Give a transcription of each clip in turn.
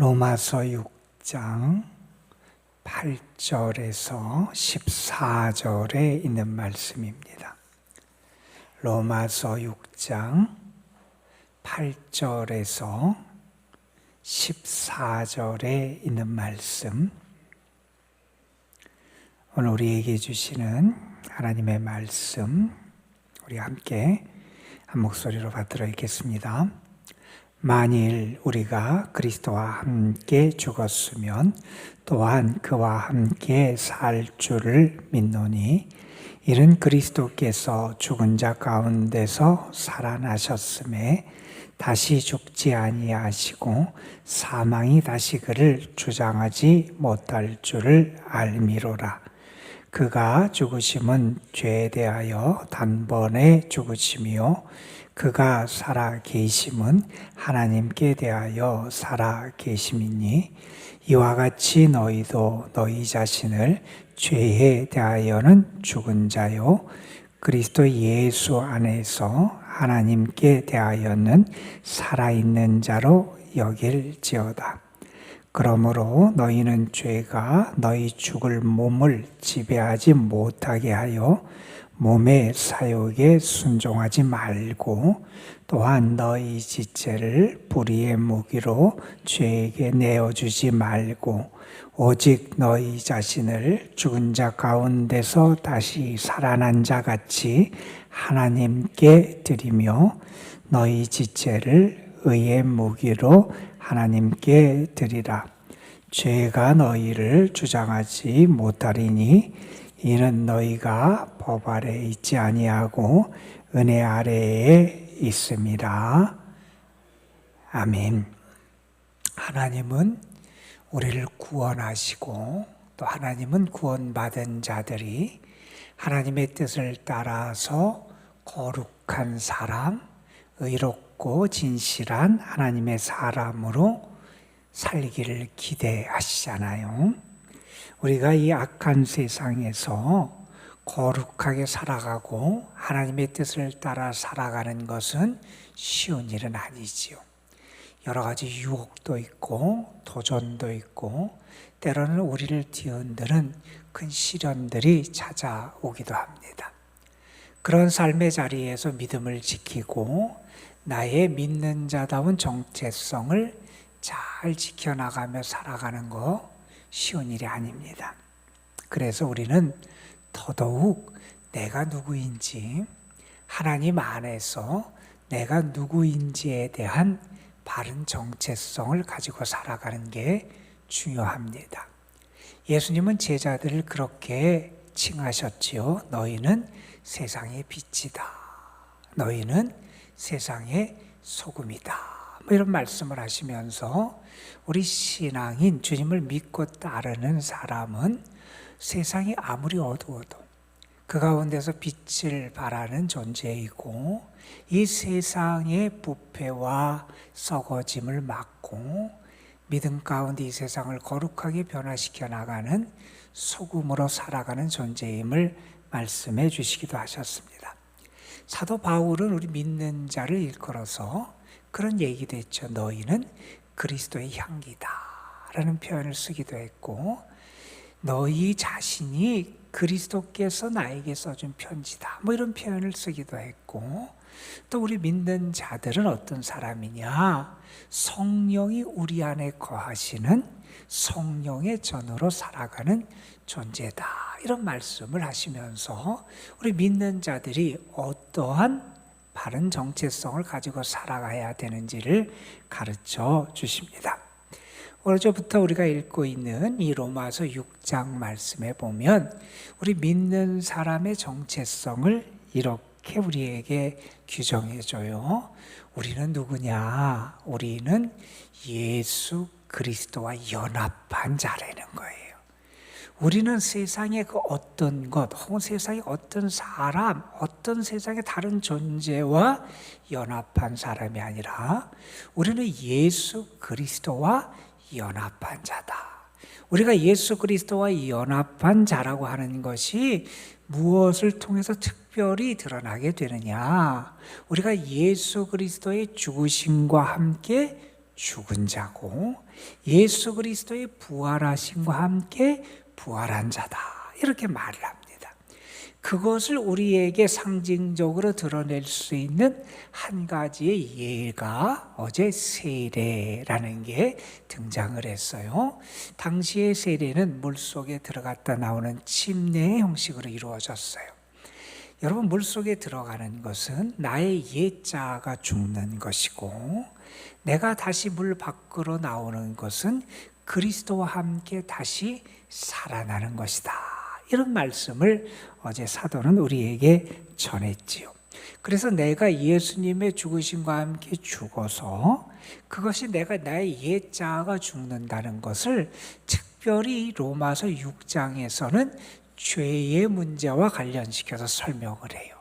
로마서 6장 8절에서 14절에 있는 말씀입니다. 로마서 6장 8절에서 14절에 있는 말씀. 오늘 우리에게 주시는 하나님의 말씀, 우리 함께 한 목소리로 받들어 읽겠습니다. 만일 우리가 그리스도와 함께 죽었으면 또한 그와 함께 살 줄을 믿노니 이는 그리스도께서 죽은 자 가운데서 살아나셨음에 다시 죽지 아니하시고 사망이 다시 그를 주장하지 못할 줄을 알미로라. 그가 죽으심은 죄에 대하여 단번에 죽으심이요 그가 살아 계심은 하나님께 대하여 살아 계심이니 이와 같이 너희도 너희 자신을 죄에 대하여는 죽은 자요 그리스도 예수 안에서 하나님께 대하여는 살아있는 자로 여길지어다. 그러므로 너희는 죄가 너희 죽을 몸을 지배하지 못하게 하여 몸의 사욕에 순종하지 말고 또한 너희 지체를 불의의 무기로 죄에게 내어주지 말고 오직 너희 자신을 죽은 자 가운데서 다시 살아난 자 같이 하나님께 드리며 너희 지체를 의의 무기로 하나님께 드리라. 죄가 너희를 주장하지 못하리니 이는 너희가 법 아래 있지 아니하고 은혜 아래에 있습니다. 아멘. 하나님은 우리를 구원하시고 또 하나님은 구원받은 자들이 하나님의 뜻을 따라서 거룩한 사람, 의롭고 진실한 하나님의 사람으로 살기를 기대하시잖아요. 우리가 이 악한 세상에서 거룩하게 살아가고 하나님의 뜻을 따라 살아가는 것은 쉬운 일은 아니지요. 여러 가지 유혹도 있고 도전도 있고 때로는 우리를 뒤흔드는 큰 시련들이 찾아오기도 합니다. 그런 삶의 자리에서 믿음을 지키고 나의 믿는 자다운 정체성을 잘 지켜나가며 살아가는 거 쉬운 일이 아닙니다. 그래서 우리는 더더욱 내가 누구인지 하나님 안에서 내가 누구인지에 대한 바른 정체성을 가지고 살아가는 게 중요합니다. 예수님은 제자들을 그렇게 칭하셨지요. 너희는 세상의 빛이다. 너희는 세상의 소금이다. 뭐 이런 말씀을 하시면서 우리 신앙인 주님을 믿고 따르는 사람은 세상이 아무리 어두워도 그 가운데서 빛을 발하는 존재이고 이 세상의 부패와 썩어짐을 막고 믿음 가운데 이 세상을 거룩하게 변화시켜 나가는 소금으로 살아가는 존재임을 말씀해 주시기도 하셨습니다. 사도 바울은 우리 믿는 자를 일컬어서 그런 얘기도 했죠. 너희는 그리스도의 향기다. 라는 표현을 쓰기도 했고, 너희 자신이 그리스도께서 나에게 써준 편지다. 뭐 이런 표현을 쓰기도 했고, 또 우리 믿는 자들은 어떤 사람이냐? 성령이 우리 안에 거하시는 성령의 전으로 살아가는 존재다. 이런 말씀을 하시면서 우리 믿는 자들이 어떠한 바른 정체성을 가지고 살아가야 되는지를 가르쳐 주십니다. 어제부터 우리가 읽고 있는 이 로마서 6장 말씀에 보면 우리 믿는 사람의 정체성을 이렇게 우리에게 규정해 줘요. 우리는 누구냐? 우리는 예수 그리스도와 연합한 자라는 거예요. 우리는 세상의 그 어떤 것, 혹은 세상의 어떤 사람, 어떤 세상의 다른 존재와 연합한 사람이 아니라 우리는 예수 그리스도와 연합한 자다. 우리가 예수 그리스도와 연합한 자라고 하는 것이 무엇을 통해서 특별히 드러나게 되느냐? 우리가 예수 그리스도의 죽으심과 함께 죽은 자고 예수 그리스도의 부활하심과 함께 부활한 자다. 이렇게 말을 합니다. 그것을 우리에게 상징적으로 드러낼 수 있는 한 가지의 예가 어제 세례라는 게 등장을 했어요. 당시의 세례는 물 속에 들어갔다 나오는 침례의 형식으로 이루어졌어요. 여러분, 물 속에 들어가는 것은 나의 예자가 죽는 것이고, 내가 다시 물 밖으로 나오는 것은 그리스도와 함께 다시 살아나는 것이다. 이런 말씀을 어제 사도는 우리에게 전했지요. 그래서 내가 예수님의 죽으심과 함께 죽어서 그것이 내가 나의 옛자가 죽는다는 것을 특별히 로마서 6장에서는 죄의 문제와 관련시켜서 설명을 해요.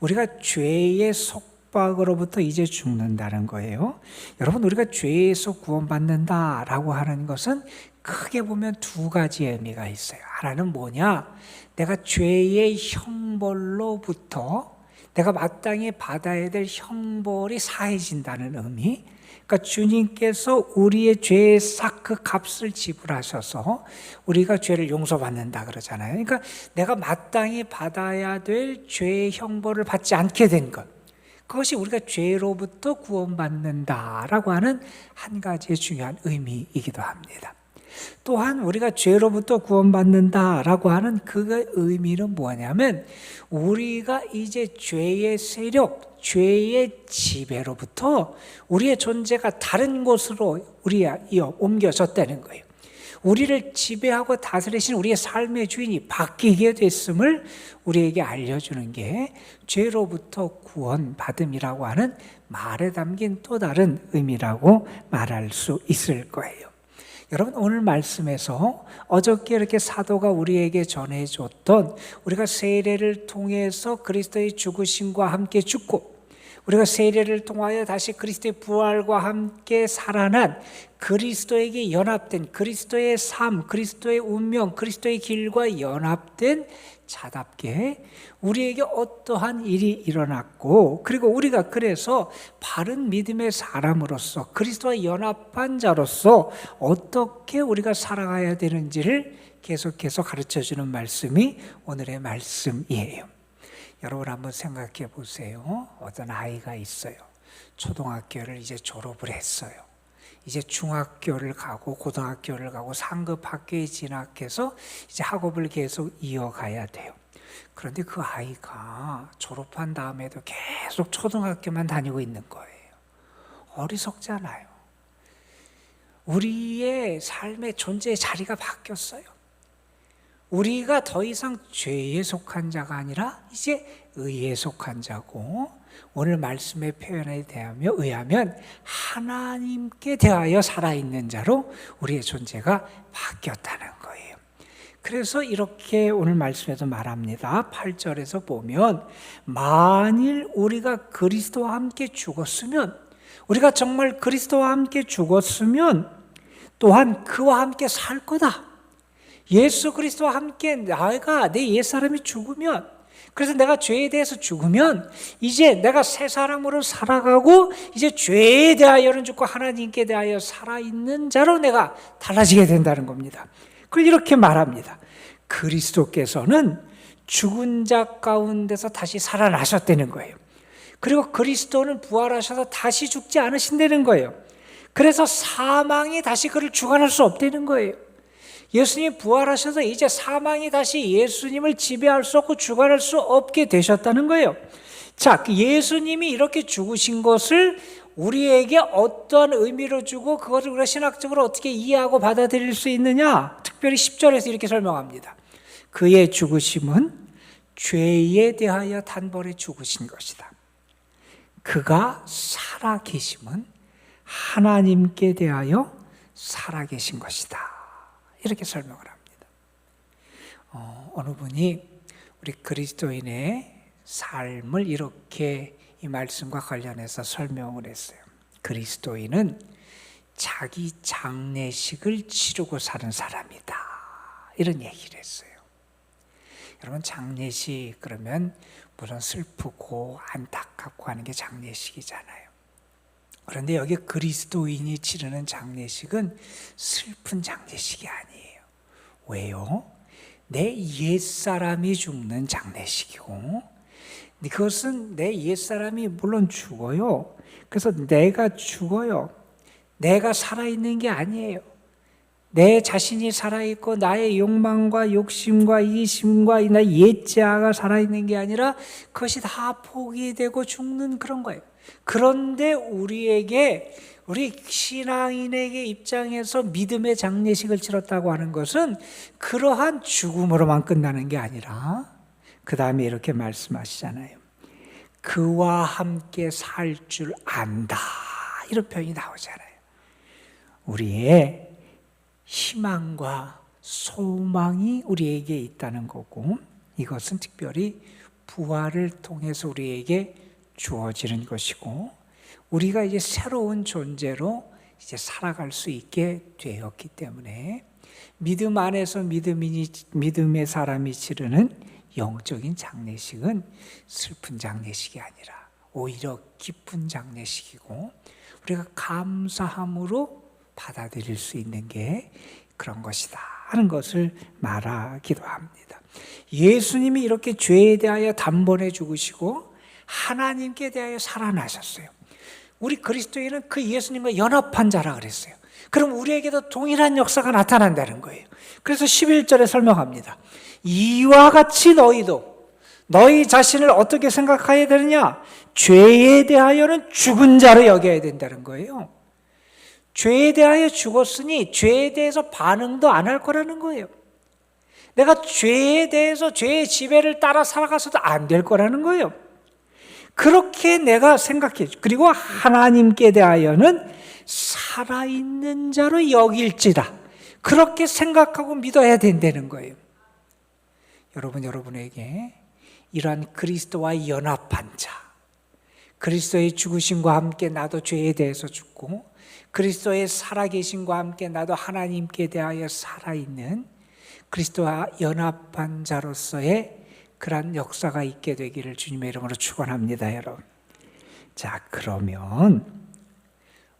우리가 죄의 속 박으로부터 이제 죽는다는 거예요. 여러분, 우리가 죄에서 구원받는다라고 하는 것은 크게 보면 두 가지 의미가 있어요. 하나는 뭐냐? 내가 죄의 형벌로부터 내가 마땅히 받아야 될 형벌이 사해진다는 의미. 그러니까 주님께서 우리의 죄의 싹 그 값을 지불하셔서 우리가 죄를 용서받는다 그러잖아요. 그러니까 내가 마땅히 받아야 될 죄의 형벌을 받지 않게 된 것. 그것이 우리가 죄로부터 구원받는다라고 하는 한 가지의 중요한 의미이기도 합니다. 또한 우리가 죄로부터 구원받는다라고 하는 그 의미는 뭐냐면 우리가 이제 죄의 세력, 죄의 지배로부터 우리의 존재가 다른 곳으로 우리가 옮겨졌다는 거예요. 우리를 지배하고 다스리신 우리의 삶의 주인이 바뀌게 됐음을 우리에게 알려주는 게 죄로부터 구원받음이라고 하는 말에 담긴 또 다른 의미라고 말할 수 있을 거예요. 여러분 오늘 말씀에서 어저께 이렇게 사도가 우리에게 전해줬던 우리가 세례를 통해서 그리스도의 죽으심과 함께 죽고 우리가 세례를 통하여 다시 그리스도의 부활과 함께 살아난 그리스도에게 연합된 그리스도의 삶, 그리스도의 운명, 그리스도의 길과 연합된 자답게 우리에게 어떠한 일이 일어났고 그리고 우리가 그래서 바른 믿음의 사람으로서 그리스도와 연합한 자로서 어떻게 우리가 살아가야 되는지를 계속해서 가르쳐 주는 말씀이 오늘의 말씀이에요. 여러분 한번 생각해 보세요. 어떤 아이가 있어요. 초등학교를 이제 졸업을 했어요. 이제 중학교를 가고 고등학교를 가고 상급 학교에 진학해서 이제 학업을 계속 이어가야 돼요. 그런데 그 아이가 졸업한 다음에도 계속 초등학교만 다니고 있는 거예요. 어리석잖아요. 우리의 삶의 존재의 자리가 바뀌었어요. 우리가 더 이상 죄에 속한 자가 아니라 이제 의에 속한 자고 오늘 말씀의 표현에 대하며 의하면 하나님께 대하여 살아있는 자로 우리의 존재가 바뀌었다는 거예요. 그래서 이렇게 오늘 말씀에서 말합니다. 8절에서 보면 만일 우리가 그리스도와 함께 죽었으면 우리가 정말 그리스도와 함께 죽었으면 또한 그와 함께 살 거다. 예수 그리스도와 함께 나가 내 옛사람이 죽으면 그래서 내가 죄에 대해서 죽으면 이제 내가 새 사람으로 살아가고 이제 죄에 대하여는 죽고 하나님께 대하여 살아있는 자로 내가 달라지게 된다는 겁니다. 그걸 이렇게 말합니다. 그리스도께서는 죽은 자 가운데서 다시 살아나셨다는 거예요. 그리고 그리스도는 부활하셔서 다시 죽지 않으신다는 거예요. 그래서 사망이 다시 그를 주관할 수 없다는 거예요. 예수님이 부활하셔서 이제 사망이 다시 예수님을 지배할 수 없고 주관할 수 없게 되셨다는 거예요. 자, 그 예수님이 이렇게 죽으신 것을 우리에게 어떤 의미로 주고 그것을 우리가 신학적으로 어떻게 이해하고 받아들일 수 있느냐? 특별히 10절에서 이렇게 설명합니다. 그의 죽으심은 죄에 대하여 단번에 죽으신 것이다. 그가 살아 계심은 하나님께 대하여 살아 계신 것이다. 이렇게 설명을 합니다. 어, 어느 분이 우리 그리스도인의 삶을 이렇게 이 말씀과 관련해서 설명을 했어요. 그리스도인은 자기 장례식을 치르고 사는 사람이다. 이런 얘기를 했어요. 여러분, 장례식 그러면 물론 슬프고 안타깝고 하는 게 장례식이잖아요. 그런데 여기 그리스도인이 치르는 장례식은 슬픈 장례식이 아니에요. 왜요? 내 옛사람이 죽는 장례식이고 그것은 내 옛사람이 물론 죽어요. 그래서 내가 죽어요. 내가 살아있는 게 아니에요. 내 자신이 살아있고 나의 욕망과 욕심과 이심과 나 옛자가 살아있는 게 아니라 그것이 다 포기되고 죽는 그런 거예요. 그런데 우리에게 우리 신앙인에게 입장에서 믿음의 장례식을 치렀다고 하는 것은 그러한 죽음으로만 끝나는 게 아니라 그 다음에 이렇게 말씀하시잖아요. 그와 함께 살 줄 안다. 이런 표현이 나오잖아요. 우리의 희망과 소망이 우리에게 있다는 거고 이것은 특별히 부활을 통해서 우리에게 주어지는 것이고 우리가 이제 새로운 존재로 이제 살아갈 수 있게 되었기 때문에 믿음 안에서 믿음이 믿음의 사람이 치르는 영적인 장례식은 슬픈 장례식이 아니라 오히려 기쁜 장례식이고 우리가 감사함으로 받아들일 수 있는 게 그런 것이다 하는 것을 말하기도 합니다. 예수님이 이렇게 죄에 대하여 단번에 죽으시고 하나님께 대하여 살아나셨어요. 우리 그리스도인은 그 예수님과 연합한 자라 그랬어요. 그럼 우리에게도 동일한 역사가 나타난다는 거예요. 그래서 11절에 설명합니다. 이와 같이 너희도 너희 자신을 어떻게 생각해야 되느냐? 죄에 대하여는 죽은 자로 여겨야 된다는 거예요. 죄에 대하여 죽었으니 죄에 대해서 반응도 안 할 거라는 거예요. 내가 죄에 대해서 죄의 지배를 따라 살아가서도 안 될 거라는 거예요. 그렇게 내가 생각해. 그리고 하나님께 대하여는 살아있는 자로 여길지다. 그렇게 생각하고 믿어야 된다는 거예요. 여러분, 여러분에게 이러한 그리스도와 연합한 자, 그리스도의 죽으심과 함께 나도 죄에 대해서 죽고, 그리스도의 살아계심과 함께 나도 하나님께 대하여 살아있는 그리스도와 연합한 자로서의 그러한 역사가 있게 되기를 주님의 이름으로 축원합니다, 여러분. 자, 그러면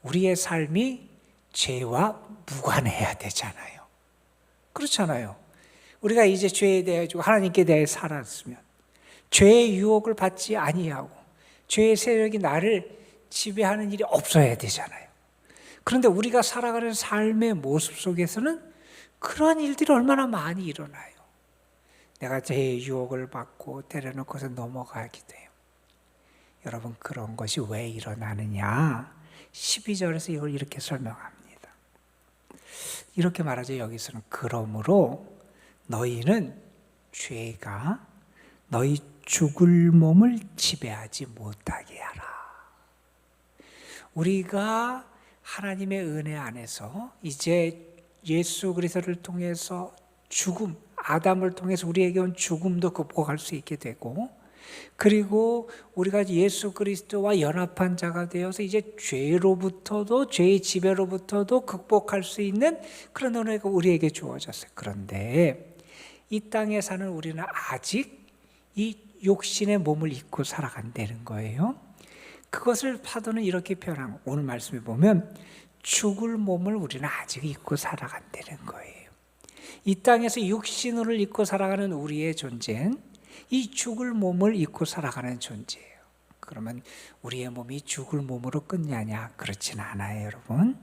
우리의 삶이 죄와 무관해야 되잖아요. 그렇잖아요. 우리가 이제 죄에 대해 하나님께 대해 살았으면 죄의 유혹을 받지 아니하고 죄의 세력이 나를 지배하는 일이 없어야 되잖아요. 그런데 우리가 살아가는 삶의 모습 속에서는 그러한 일들이 얼마나 많이 일어나요. 내가 죄의 유혹을 받고 때려놓고서 넘어가기도 해요. 여러분 그런 것이 왜 일어나느냐? 12절에서 이걸 이렇게 설명합니다. 이렇게 말하죠. 여기서는 그러므로 너희는 죄가 너희 죽을 몸을 지배하지 못하게 하라. 우리가 하나님의 은혜 안에서 이제 예수 그리스도를 통해서 죽음, 아담을 통해서 우리에게 온 죽음도 극복할 수 있게 되고 그리고 우리가 예수 그리스도와 연합한 자가 되어서 이제 죄로부터도 죄의 지배로부터도 극복할 수 있는 그런 은혜가 우리에게 주어졌어요. 그런데 이 땅에 사는 우리는 아직 이 욕심의 몸을 입고 살아간다는 거예요. 그것을 파도는 이렇게 표현한 오늘 말씀에 보면 죽을 몸을 우리는 아직 입고 살아간다는 거예요. 이 땅에서 육신을 입고 살아가는 우리의 존재는 이 죽을 몸을 입고 살아가는 존재예요. 그러면 우리의 몸이 죽을 몸으로 끝냐냐? 그렇진 않아요, 여러분.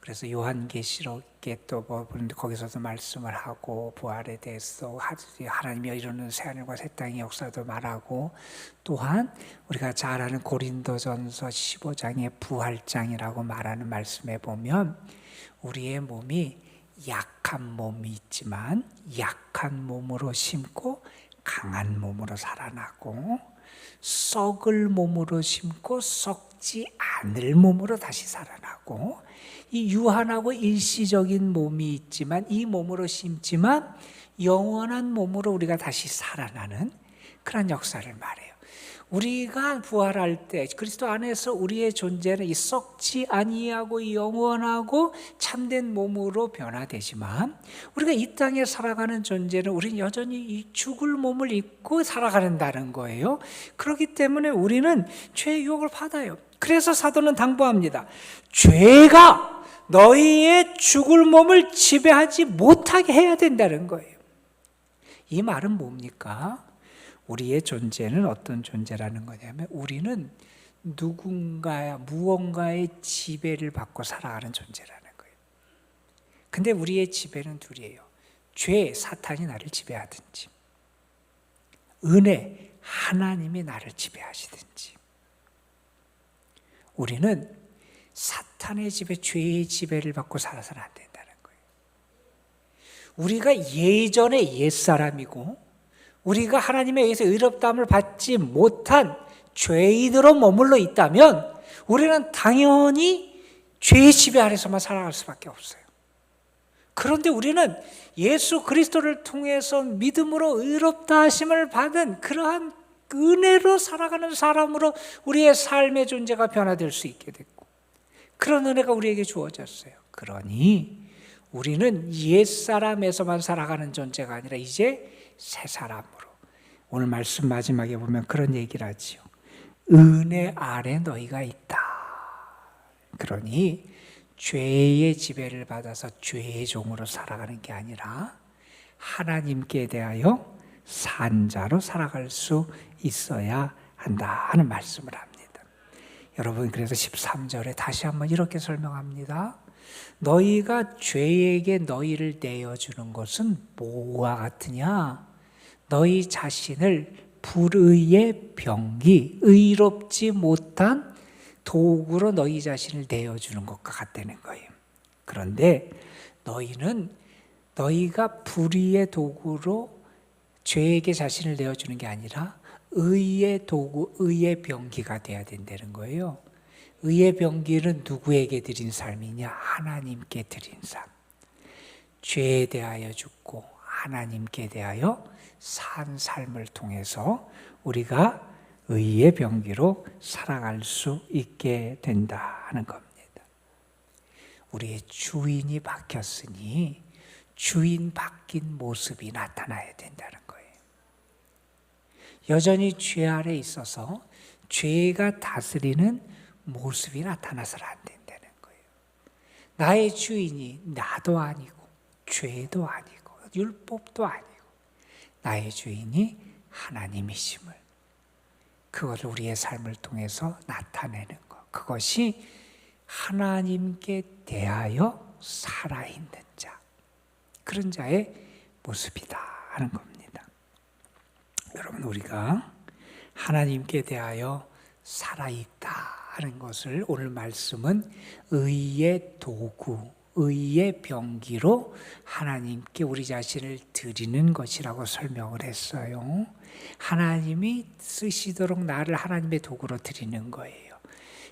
그래서 요한계시록에 또뭐 거기서도 말씀을 하고 부활에 대해서 하나님이 이루는 새 하늘과 새 땅의 역사도 말하고 또한 우리가 잘 아는 고린도전서 15장의 부활장이라고 말하는 말씀에 보면 우리의 몸이 약한 몸이 있지만 약한 몸으로 심고 강한 몸으로 살아나고 썩을 몸으로 심고 썩지 않을 몸으로 다시 살아나고 이 유한하고 일시적인 몸이 있지만 이 몸으로 심지만 영원한 몸으로 우리가 다시 살아나는 그런 역사를 말해요. 우리가 부활할 때 그리스도 안에서 우리의 존재는 이 썩지 아니하고 영원하고 참된 몸으로 변화되지만 우리가 이 땅에 살아가는 존재는 우리는 여전히 이 죽을 몸을 입고 살아가는다는 거예요. 그렇기 때문에 우리는 죄의 유혹을 받아요. 그래서 사도는 당부합니다. 죄가 너희의 죽을 몸을 지배하지 못하게 해야 된다는 거예요. 이 말은 뭡니까? 우리의 존재는 어떤 존재라는 거냐면 우리는 누군가야 무언가의 지배를 받고 살아가는 존재라는 거예요. 근데 우리의 지배는 둘이에요. 죄, 사탄이 나를 지배하든지, 은혜, 하나님이 나를 지배하시든지. 우리는 사탄의 지배, 죄의 지배를 받고 살아서는 안 된다는 거예요. 우리가 예전의 옛사람이고, 우리가 하나님에 의해서 의롭다함을 받지 못한 죄인으로 머물러 있다면, 우리는 당연히 죄의 지배 아래서만 살아갈 수밖에 없어요. 그런데 우리는 예수 그리스도를 통해서 믿음으로 의롭다 하심을 받은 그러한 은혜로 살아가는 사람으로 우리의 삶의 존재가 변화될 수 있게 됐고 그런 은혜가 우리에게 주어졌어요. 그러니 우리는 옛사람에서만 살아가는 존재가 아니라 이제 새 사람으로 오늘 말씀 마지막에 보면 그런 얘기를 하지요. 은혜 아래 너희가 있다. 그러니 죄의 지배를 받아서 죄의 종으로 살아가는 게 아니라 하나님께 대하여 산자로 살아갈 수 있어야 한다 하는 말씀을 합니다. 여러분 그래서 13절에 다시 한번 이렇게 설명합니다. 너희가 죄에게 너희를 내어주는 것은 뭐와 같으냐? 너희 자신을 불의의 병기, 의롭지 못한 도구로 너희 자신을 내어주는 것과 같다는 거예요. 그런데 너희는 너희가 불의의 도구로 죄에게 자신을 내어주는 게 아니라 의의 도구, 의의 병기가 돼야 된다는 거예요. 의의 병기는 누구에게 드린 삶이냐? 하나님께 드린 삶. 죄에 대하여 죽고 하나님께 대하여 산 삶을 통해서 우리가 의의 병기로 살아갈 수 있게 된다 하는 겁니다. 우리의 주인이 바뀌었으니 주인 바뀐 모습이 나타나야 된다는 거예요. 여전히 죄 아래 있어서 죄가 다스리는 모습이 나타나서는 안 된다는 거예요. 나의 주인이 나도 아니고 죄도 아니고 율법도 아니고 나의 주인이 하나님이심을 그것을 우리의 삶을 통해서 나타내는 것. 그것이 하나님께 대하여 살아있는 자. 그런 자의 모습이다 하는 겁니다. 여러분, 우리가 하나님께 대하여 살아있다 하는 것을 오늘 말씀은 의의 도구, 의의 병기로 하나님께 우리 자신을 드리는 것이라고 설명을 했어요. 하나님이 쓰시도록 나를 하나님의 도구로 드리는 거예요.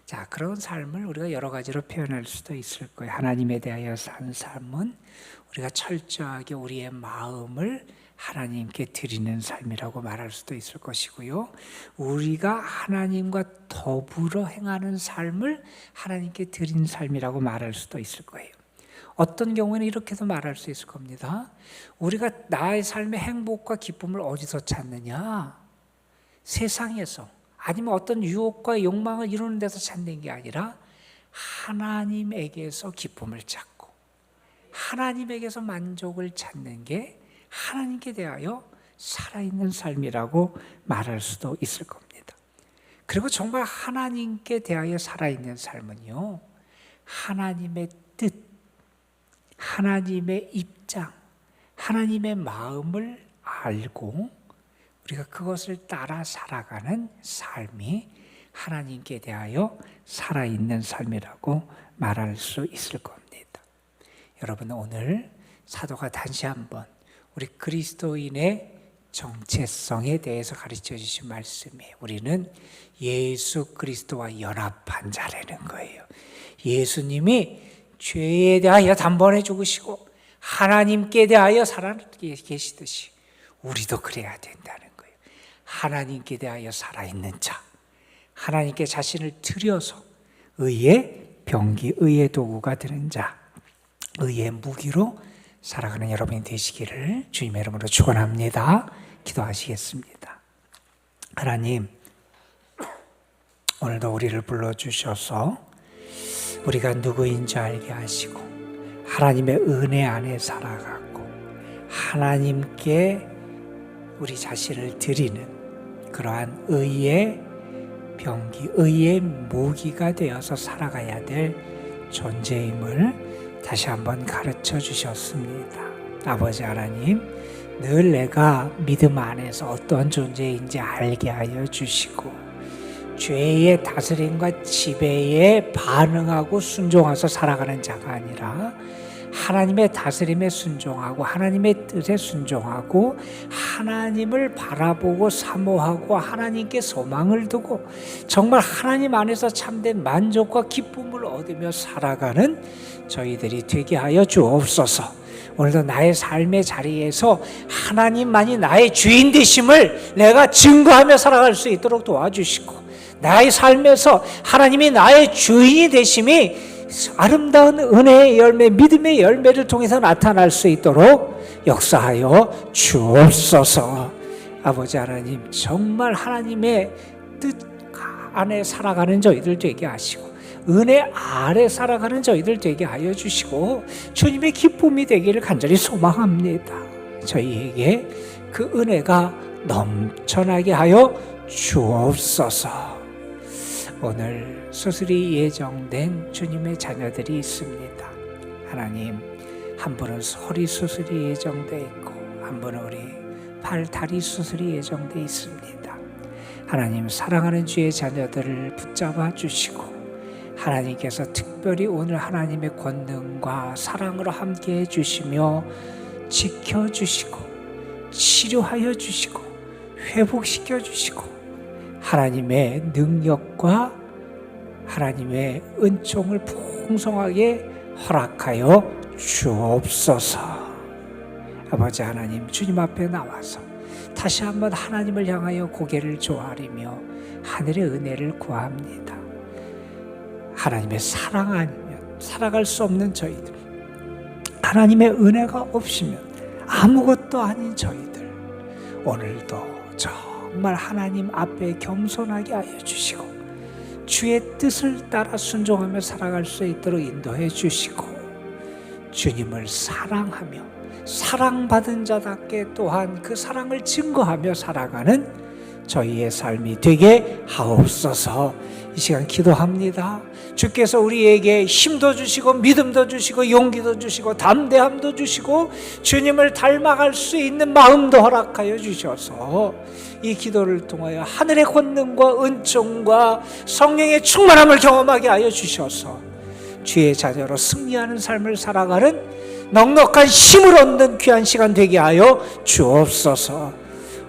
자, 그런 삶을 우리가 여러 가지로 표현할 수도 있을 거예요. 하나님에 대하여 산 삶은 우리가 철저하게 우리의 마음을 하나님께 드리는 삶이라고 말할 수도 있을 것이고요. 우리가 하나님과 더불어 행하는 삶을 하나님께 드린 삶이라고 말할 수도 있을 거예요. 어떤 경우에는 이렇게 도 말할 수 있을 겁니다. 우리가 나의 삶의 행복과 기쁨을 어디서 찾느냐? 세상에서 아니면 어떤 유혹과 욕망을 이루는 데서 찾는 게 아니라 하나님에게서 기쁨을 찾고 하나님에게서 만족을 찾는 게 하나님께 대하여 살아있는 삶이라고 말할 수도 있을 겁니다. 그리고 정말 하나님께 대하여 살아있는 삶은요, 하나님의 뜻, 하나님의 입장, 하나님의 마음을 알고 우리가 그것을 따라 살아가는 삶이 하나님께 대하여 살아있는 삶이라고 말할 수 있을 겁니다. 여러분, 오늘 사도가 다시 한번 우리 그리스도인의 정체성에 대해서 가르쳐 주신 말씀이에요. 우리는 예수 그리스도와 연합한 자라는 거예요. 예수님이 죄에 대하여 단번에 죽으시고 하나님께 대하여 살아 계시듯이 우리도 그래야 된다는 거예요. 하나님께 대하여 살아있는 자, 하나님께 자신을 들여서 의의 병기, 의의 도구가 되는 자, 의의 무기로 살아가는 여러분이 되시기를 주님의 이름으로 축원합니다. 기도하시겠습니다. 하나님, 오늘도 우리를 불러주셔서 우리가 누구인지 알게 하시고 하나님의 은혜 안에 살아가고 하나님께 우리 자신을 드리는 그러한 의의 병기, 의의 무기가 되어서 살아가야 될 존재임을 다시 한번 가르쳐 주셨습니다. 아버지 하나님, 늘 내가 믿음 안에서 어떠한 존재인지 알게 하여 주시고, 죄의 다스림과 지배에 반응하고 순종해서 살아가는 자가 아니라 하나님의 다스림에 순종하고 하나님의 뜻에 순종하고 하나님을 바라보고 사모하고 하나님께 소망을 두고 정말 하나님 안에서 참된 만족과 기쁨을 얻으며 살아가는 저희들이 되게 하여 주옵소서. 오늘도 나의 삶의 자리에서 하나님만이 나의 주인 되심을 내가 증거하며 살아갈 수 있도록 도와주시고 나의 삶에서 하나님이 나의 주인이 되심이 아름다운 은혜의 열매, 믿음의 열매를 통해서 나타날 수 있도록 역사하여 주옵소서. 아버지 하나님, 정말 하나님의 뜻 안에 살아가는 저희들 되게 하시고, 은혜 아래 살아가는 저희들 되게 하여 주시고, 주님의 기쁨이 되기를 간절히 소망합니다. 저희에게 그 은혜가 넘쳐나게 하여 주옵소서. 오늘 수술이 예정된 주님의 자녀들이 있습니다. 하나님, 한 분은 허리 수술이 예정돼 있고, 한 분은 우리 팔, 다리 수술이 예정돼 있습니다. 하나님, 사랑하는 주의 자녀들을 붙잡아 주시고, 하나님께서 특별히 오늘 하나님의 권능과 사랑으로 함께 해 주시며, 지켜 주시고, 치료하여 주시고, 회복시켜 주시고, 하나님의 능력과 하나님의 은총을 풍성하게 허락하여 주옵소서. 아버지 하나님 주님 앞에 나와서 다시 한번 하나님을 향하여 고개를 조아리며 하늘의 은혜를 구합니다. 하나님의 사랑 아니면 살아갈 수 없는 저희들, 하나님의 은혜가 없으면 아무것도 아닌 저희들, 오늘도 정말 하나님 앞에 겸손하게 하여 주시고 주의 뜻을 따라 순종하며 살아갈 수 있도록 인도해 주시고 주님을 사랑하며 사랑받은 자답게 또한 그 사랑을 증거하며 살아가는 저희의 삶이 되게 하옵소서 이 시간 기도합니다. 주께서 우리에게 힘도 주시고 믿음도 주시고 용기도 주시고 담대함도 주시고 주님을 닮아갈 수 있는 마음도 허락하여 주셔서 이 기도를 통하여 하늘의 권능과 은총과 성령의 충만함을 경험하게 하여 주셔서 주의 자녀로 승리하는 삶을 살아가는 넉넉한 힘을 얻는 귀한 시간 되게 하여 주옵소서.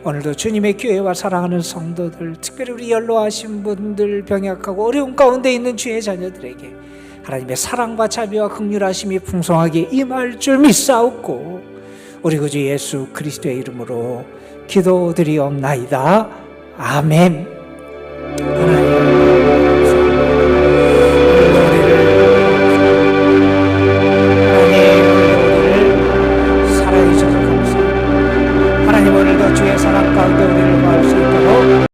오늘도 주님의 교회와 사랑하는 성도들, 특별히 우리 연로하신 분들, 병약하고 어려운 가운데 있는 주의 자녀들에게 하나님의 사랑과 자비와 극률하심이 풍성하게 임할 줄 믿사옵고 우리 구주 예수 그리스도의 이름으로 기도드리옵나이다. 아멘.